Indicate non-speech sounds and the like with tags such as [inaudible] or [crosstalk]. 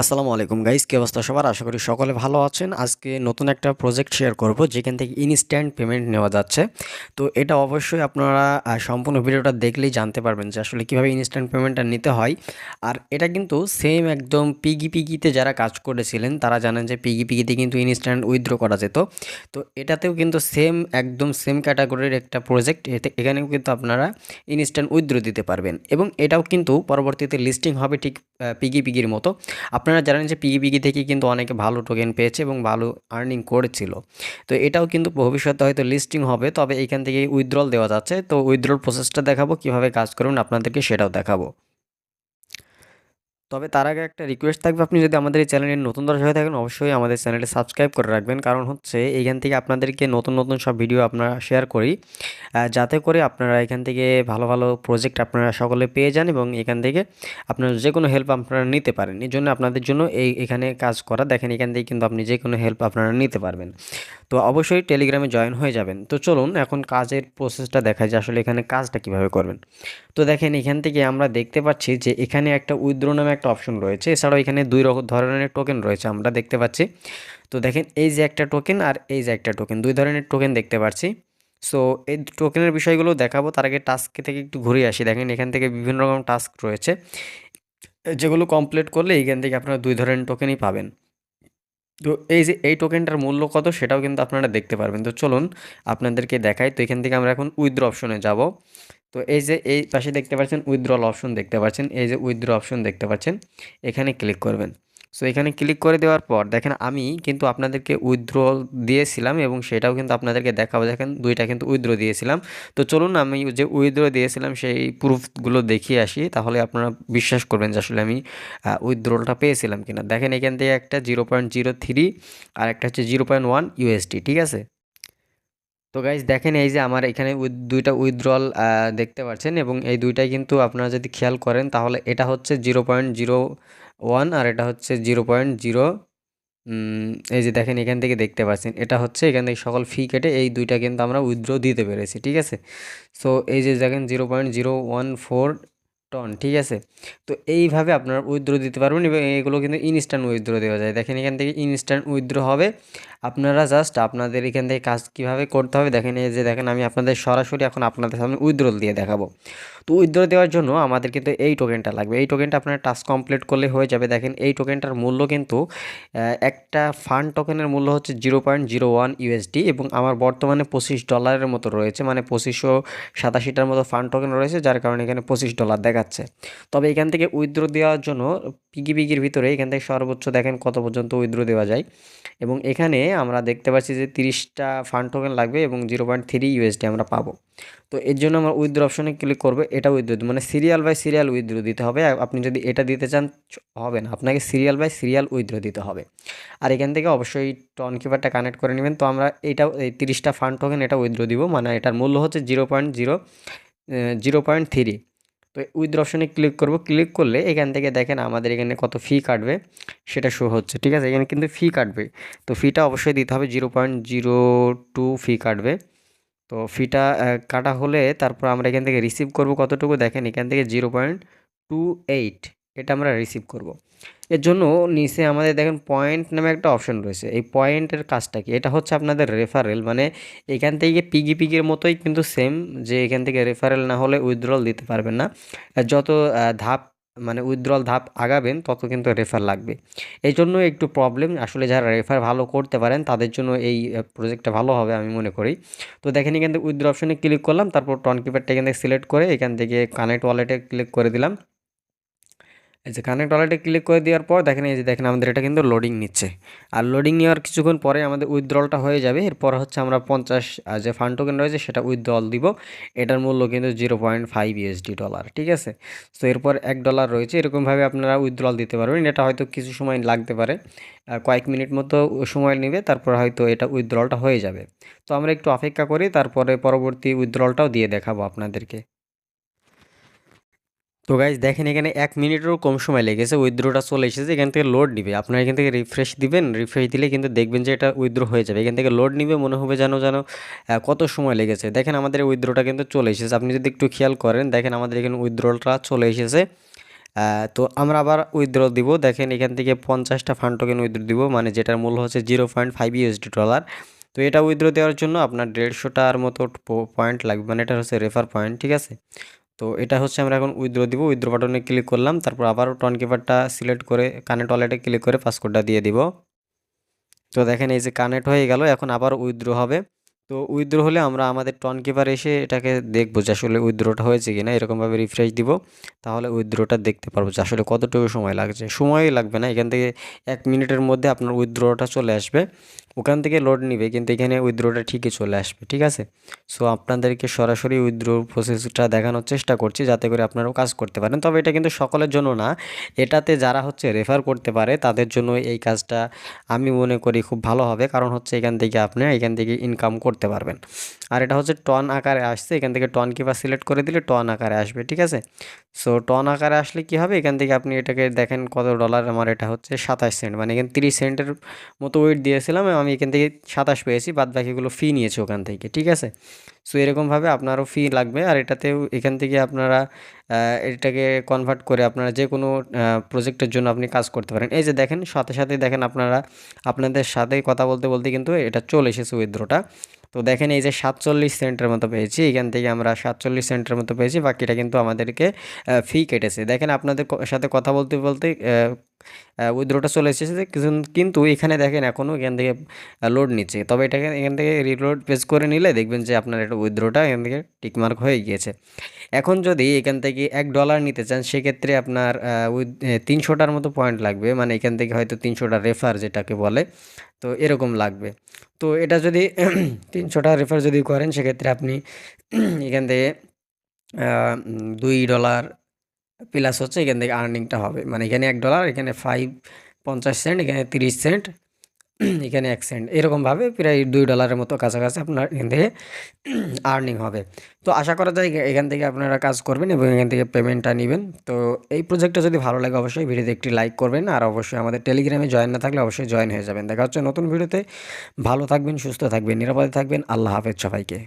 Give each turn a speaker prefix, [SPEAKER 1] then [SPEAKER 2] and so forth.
[SPEAKER 1] আসসালামু আলাইকুম গাইস, কি অবস্থা সবার? আশা করি সকলে ভালো আছেন। আজকে নতুন একটা প্রজেক্ট শেয়ার করব, যেখান থেকে ইনস্ট্যান্ট পেমেন্ট নেওয়া যাচ্ছে। তো এটা অবশ্যই আপনারা সম্পূর্ণ ভিডিওটা দেখলেই জানতে পারবেন যে আসলে কীভাবে ইনস্ট্যান্ট পেমেন্টটা নিতে হয়। আর এটা কিন্তু সেম একদম পিগি পিগিতে যারা কাজ করেছিলেন, তারা জানেন যে পিগি পিগিতে কিন্তু ইনস্ট্যান্ট উইথড্র করা যেত। তো এটাতেও কিন্তু সেম একদম সেম ক্যাটাগরির একটা প্রজেক্ট এতে, এখানেও কিন্তু আপনারা ইনস্ট্যান্ট উইথড্র দিতে পারবেন। এবং এটাও কিন্তু পরবর্তীতে লিস্টিং হবে ঠিক পিগি পিগির মতো। আপনারা জানেন যে পিগি পিগি থেকে কিন্তু অনেকে ভালো টোকেন পেয়েছে এবং ভালো আর্নিং করেছিল। তো এটাও কিন্তু ভবিষ্যতে হয়তো লিস্টিং হবে, তবে এখান থেকে উইথড্রল দেওয়া যাচ্ছে। তো উইথড্রল প্রসেসটা দেখাবো, কীভাবে কাজ করুন আপনাদেরকে সেটাও দেখাবো। তবে তার আগে একটা রিকোয়েস্ট থাকবে, আপনি যদি আমাদের এই চ্যানেলের নতুন দর্শক হয়ে থাকেন, অবশ্যই আমাদের চ্যানেলটি সাবস্ক্রাইব করে রাখবেন। কারণ হচ্ছে, এইখান থেকে আপনাদেরকে নতুন নতুন সব ভিডিও আপনারা শেয়ার করি। যাতে করে আপনারা এখান থেকে ভালো ভালো প্রজেক্ট আপনারা সকলে পেয়ে যান এবং এখান থেকে আপনারা যে কোনো হেল্প আপনারা নিতে পারেন। এই জন্য আপনাদের জন্য এই, এখানে কাজ করা। দেখেন, এখান থেকে কিন্তু আপনি যে কোনো হেল্প আপনারা নিতে পারবেন। তো অবশ্যই টেলিগ্রামে জয়েন হয়ে যাবেন। তো চলুন, এখন কাজের প্রসেসটা দেখা যায় আসলে এখানে কাজটা কীভাবে করবেন। তো দেখেন, এখান থেকে আমরা দেখতে পাচ্ছি যে এখানে একটা উইথড্র নামে একটা অপশন রয়েছে। এছাড়াও এখানে দুই রকম ধরনের টোকেন রয়েছে আমরা দেখতে পাচ্ছি। তো দেখেন, এই যে একটা টোকেন আর এই যে একটা টোকেন দুই ধরনের টোকেন দেখতে পাচ্ছি। সো এই টোকেনের বিষয়গুলো দেখাবো, তার আগে টাস্ক থেকে একটু ঘুরে আসি। দেখেন, এখান থেকে বিভিন্ন রকম টাস্ক রয়েছে। যেগুলো কমপ্লিট করলে এইখান থেকে আপনারা দুই ধরনের টোকেনই পাবেন। তো এই যে এই টোকেনটার মূল্য কত সেটাও কিন্তু আপনারা দেখতে পারবেন। তো চলুন আপনাদেরকে দেখাই। তো এখান থেকে আমরা এখন উইথড্র অপশনে যাব। তো এই যে এই পাশে দেখতে পাচ্ছেন উইথড্রল অপশন দেখতে পাচ্ছেন। এই যে উইথড্র অপশন দেখতে পাচ্ছেন। এখানে ক্লিক করবেন। সো এখানে ক্লিক করে দেওয়ার পর, দেখেন আমি কিন্তু আপনাদেরকে উইথড্র দিয়েছিলাম এবং সেটাও কিন্তু আপনাদেরকে দেখাবো। দেখেন দুইটা কিন্তু উইথড্র দিয়েছিলাম। তো চলুন আমি যে উইথড্র দিয়েছিলাম সেই প্রুফগুলো দেখিয়ে আসি। তাহলে আপনারা বিশ্বাস করবেন যে আসলে আমি উইথড্রলটা পেয়েছিলাম কিনা। দেখেন এখান থেকে একটা জিরো পয়েন্ট জিরো থ্রি আর একটা হচ্ছে জিরো পয়েন্ট ওয়ান ইউএসডি ঠিক আছে? তো গাইজ দেখেন এই যে আমার এখানে দুইটা উইথড্রল দেখতে পাচ্ছেন এবং এই দুইটাই কিন্তু আপনারা যদি খেয়াল করেন, তাহলে এটা হচ্ছে জিরো পয়েন্ট জিরো ওয়ান আর এটা হচ্ছে জিরো পয়েন্ট জিরো এই যে দেখেন এখান থেকে দেখতে পাচ্ছেন, এটা হচ্ছে এখান থেকে সকল ফি কেটে এই দুইটা কিন্তু আমরা উইথড্র দিতে পেরেছি, ঠিক আছে? সো এই যে দেখেন zero point zero one four ton ঠিক আছে? তো এইভাবে আপনারা উইথড্র দিতে পারবেন এবং এগুলো কিন্তু ইনস্ট্যান্ট উইথড্র দেওয়া যায়। দেখেন এখান থেকে ইনস্ট্যান্ট উইথড্র হবে আপনারা জাস্ট আপনাদের এখান থেকে কাজ কীভাবে করতে হবে, দেখেন এই যে দেখেন আমি আপনাদের সরাসরি এখন আপনাদের সামনে উইথড্রল দিয়ে দেখাবো। তো উইথড্র দেওয়ার জন্য আমাদের কিন্তু এই টোকেনটা লাগবে। এই টোকেনটা আপনার টাস্ক কমপ্লিট করলে হয়ে যাবে। দেখেন এই টোকেনটার মূল্য কিন্তু একটা ফান্ড টোকেনের মূল্য হচ্ছে zero point zero one USD এবং আমার বর্তমানে পঁচিশ ডলারের মতো রয়েছে। মানে পঁচিশশো সাতাশিটার মতো ফান্ড টোকেন রয়েছে, যার কারণে এখানে পঁচিশ ডলার দেখাচ্ছে। তবে এখান থেকে উইথড্র দেওয়ার জন্য পিগি পিগির ভিতরে এখান থেকে সর্বোচ্চ দেখেন কত পর্যন্ত উইথড্র দেওয়া যায়। এবং এখানে আমরা দেখতে পাচ্ছি যে তিরিশটা ফান্ড টোকেন লাগবে এবং জিরো পয়েন্ট থ্রি ইউএসডি আমরা পাবো। তো এর জন্য আমরা উইথড্র অপশনে ক্লিক করব, এটা উইথড্র মানে সিরিয়াল বাই সিরিয়াল উইথড্র দিতে হবে। আপনি যদি এটা দিতে চান হবে না। আপনাকে সিরিয়াল বাই সিরিয়াল উইথড্র দিতে হবে। আর এখান থেকে অবশ্যই টন কিপারটা কানেক্ট করে নেবেন। তো আমরা এটা এই তিরিশটা ফান্ড টোকেন এটা উইথড্র দিব। মানে এটার মূল্য হচ্ছে zero point zero zero point three তো উইথড্র অপশনে ক্লিক করব। ক্লিক করলে এখান থেকে দেখেন আমাদের এখানে কত ফি কাটবে, সেটা শো হচ্ছে, ঠিক আছে? এখানে কিন্তু ফি কাটবে। তো ফিটা অবশ্যই দিতে হবে zero point zero two fee কাটবে। তো ফিটা কাটা হলে তারপর আমরা এখান থেকে রিসিভ করব কতটুকু? দেখেন এখান থেকে জিরো পয়েন্ট টু এইট এটা আমরা রিসিভ করব। এর জন্য নিচে আমাদের দেখেন পয়েন্ট নামে একটা অপশন রয়েছে। এই পয়েন্টের কাজটা কি? এটা হচ্ছে আপনাদের রেফারেল মানে এখান থেকে পিগি পিগির মতোই কিন্তু সেম যে এখান থেকে রেফারেল না হলে উইথড্রল দিতে পারবেন না। যত ধাপ মানে উইথড্রল ধাপ আগাবেন, তত কিন্তু রেফার লাগবে। এই জন্য একটু প্রবলেম আসলে যারা রেফার ভালো করতে পারেন, তাদের জন্য এই প্রজেক্টটা ভালো হবে আমি মনে করি। তো দেখেন এখান থেকে উইথড্র অপশনে ক্লিক করলাম, তারপর টন কিপ্যাডটা এখান থেকে সিলেক্ট করে এখান থেকে কানেক্ট ওয়ালেটে ক্লিক করে দিলাম। এই যে কানেক্ট ওয়ালেটে ক্লিক করে দেওয়ার পর দেখেন, এই যে দেখেন আমাদের এটা কিন্তু লোডিং নিচ্ছে। আর লোডিং নেওয়ার কিছুক্ষণ পরে আমাদের উইথড্রলটা হয়ে যাবে। এরপর হচ্ছে আমরা পঞ্চাশ যে ফান্ড টোকেন রয়েছে সেটা উইথড্রল দিব। এটার মূল্য কিন্তু zero point five USD dollar ঠিক আছে? তো এরপর এক ডলার রয়েছে। এরকমভাবে আপনারা উইথড্রল দিতে পারবেন। এটা হয়তো কিছু সময় লাগতে পারে। কয়েক মিনিট মতো সময় নেবে, তারপর হয়তো এটা উইথড্রলটা হয়ে যাবে। তো আমরা একটু অপেক্ষা করি, তারপরে পরবর্তী উইথড্রলটাও দিয়ে দেখাবো আপনাদেরকে। তো গাইজ দেখেন এখানে এক মিনিটেরও কম সময় লেগেছে উইথড্রোটা চলে এসেছে, এখান থেকে লোড নিবে। আপনারা এখান থেকে রিফ্রেশ দিবেন রিফ্রেশ দিলে কিন্তু দেখবেন যে এটা উইথড্রো হয়ে যাবে। এখান থেকে লোড নিবে, মনে হবে যেন যেন কত সময় লেগেছে। দেখেন আমাদের উইথড্রোটা কিন্তু চলে এসেছে। আপনি যদি একটু খেয়াল করেন, দেখেন আমাদের এখানে উইথড্রোটা চলে এসেছে। তো আমরা আবার উইথড্র দিব। দেখেন এখান থেকে পঞ্চাশটা ফান্ড টোকেন উইথড্র দিব মানে যেটার মূল্য হচ্ছে zero point five USD dollar তো এটা উইথড্র দেওয়ার জন্য আপনার দেড়শোটার মতো পয়েন্ট লাগবে মানে এটা হচ্ছে রেফার পয়েন্ট ঠিক আছে? তো এটা হচ্ছে আমরা এখন উইথড্র দিব উইথড্র বাটনে ক্লিক করলাম, তারপর আবারও টন কিপারটা সিলেক্ট করে কানেক্ট ওয়ালেটে ক্লিক করে পাসওয়ার্ডটা দিয়ে দিব। তো দেখেন এই যে কানেক্ট হয়ে গেল, এখন আবার উইথড্র হবে। তো উইথড্র হলে আমরা আমাদের টন কিপার এসে এটাকে দেখব যে আসলে উইথড্রটা হয়েছে কি না এরকমভাবে রিফ্রেশ দিব। তাহলে উইথড্রটা দেখতে পারব যে আসলে কতটুকু সময় লাগছে। সময়ই লাগবে না, এখান থেকে এক মিনিটের মধ্যে আপনার উইথড্রটা চলে আসবে। ওখান থেকে লোড নিবে, কিন্তু এখানে উইথড্রটা ঠিকই চলে আসবে, ঠিক আছে? সো আপনাদেরকে সরাসরি উইথড্র প্রসেসটা দেখানোর চেষ্টা করছি, যাতে করে আপনারাও কাজ করতে পারেন। তবে এটা কিন্তু সকলের জন্য না, এটাতে যারা হচ্ছে রেফার করতে পারে, তাদের জন্য এই কাজটা আমি মনে করি খুব ভালো হবে। কারণ হচ্ছে এখান থেকে আপনি, এখান থেকে ইনকাম করতে পারবেন। আর এটা হচ্ছে টন আকারে আসছে, এখান থেকে টন কিপার সিলেক্ট করে দিলে টন আকারে আসবে, ঠিক আছে? সো টন আকারে আসলে কি হবে? এখান থেকে আপনি এটাকে দেখেন কত ডলার আমার এটা হচ্ছে সাতাশ সেন্ট মানে এখানে তিরিশ সেন্টের মতো ওয়েট দিয়েছিলাম, আমি এখান থেকে সাতাশ পেয়েছি বাদ বাকিগুলো ফি নিয়েছি ওখান থেকে, ঠিক আছে? সো এরকমভাবে আপনারও ফি লাগবে আর এটাতেও এখান থেকে আপনারা এটাকে কনভার্ট করে আপনারা যে কোনো প্রজেক্টের জন্য আপনি কাজ করতে পারেন। এই যে দেখেন, সাথে সাথে দেখেন আপনারা, আপনাদের সাথে কথা বলতে বলতে কিন্তু এটা চলে এসেছে উইথড্রটা তো দেখেন এই যে সাতচল্লিশ সেন্টের মতো পেয়েছি, এখান থেকে আমরা সাতচল্লিশ সেন্টের মতো পেয়েছি, বাকিটা কিন্তু আমাদেরকে ফি কেটেছে। দেখেন আপনাদের সাথে কথা বলতে বলতে উইথড্রটা চলে এসেছে কিন্তু এখানে দেখেন এখনও এখান থেকে লোড নিচ্ছে। তবে এটাকে এখান থেকে রিলোড পেজ করে নিলে দেখবেন যে আপনার এটা উইথড্রটা এখান থেকে টিকমার্ক হয়ে গিয়েছে। এখন যদি এখান থেকে এক ডলার নিতে চান, সেক্ষেত্রে আপনার উইথ তিনশোটার মতো পয়েন্ট লাগবে। মানে এখান থেকে হয়তো তিনশোটা রেফার যেটাকে বলে, তো এরকম লাগবে। তো এটা যদি [clears throat] তিনশোটা রেফার যদি করেন, সেক্ষেত্রে আপনি [clears throat] এখান থেকে দুই ডলার প্লাস হচ্ছে এখান থেকে আর্নিংটা হবে। মানে এখানে এক ডলার এখানে ফাইভ পঞ্চাশ সেন্ট এখানে তিরিশ সেন্ট এখানে এক সেন্ট এরকমভাবে প্রায় দুই ডলারের মতো কাছাকাছি আপনার এখান থেকে আর্নিং হবে। তো আশা করা যায় এখান থেকে আপনারা কাজ করবেন এবং এখান থেকে পেমেন্টটা নেবেন। তো এই প্রজেক্টটা যদি ভালো লাগে অবশ্যই ভিডিওতে একটি লাইক করবেন। আর অবশ্যই আমাদের টেলিগ্রামে জয়েন না থাকলে অবশ্যই জয়েন হয়ে যাবেন। দেখা হচ্ছে নতুন ভিডিওতে ভালো থাকবেন, সুস্থ থাকবেন, নিরাপদে থাকবেন। আল্লাহ হাফেজ সবাইকে।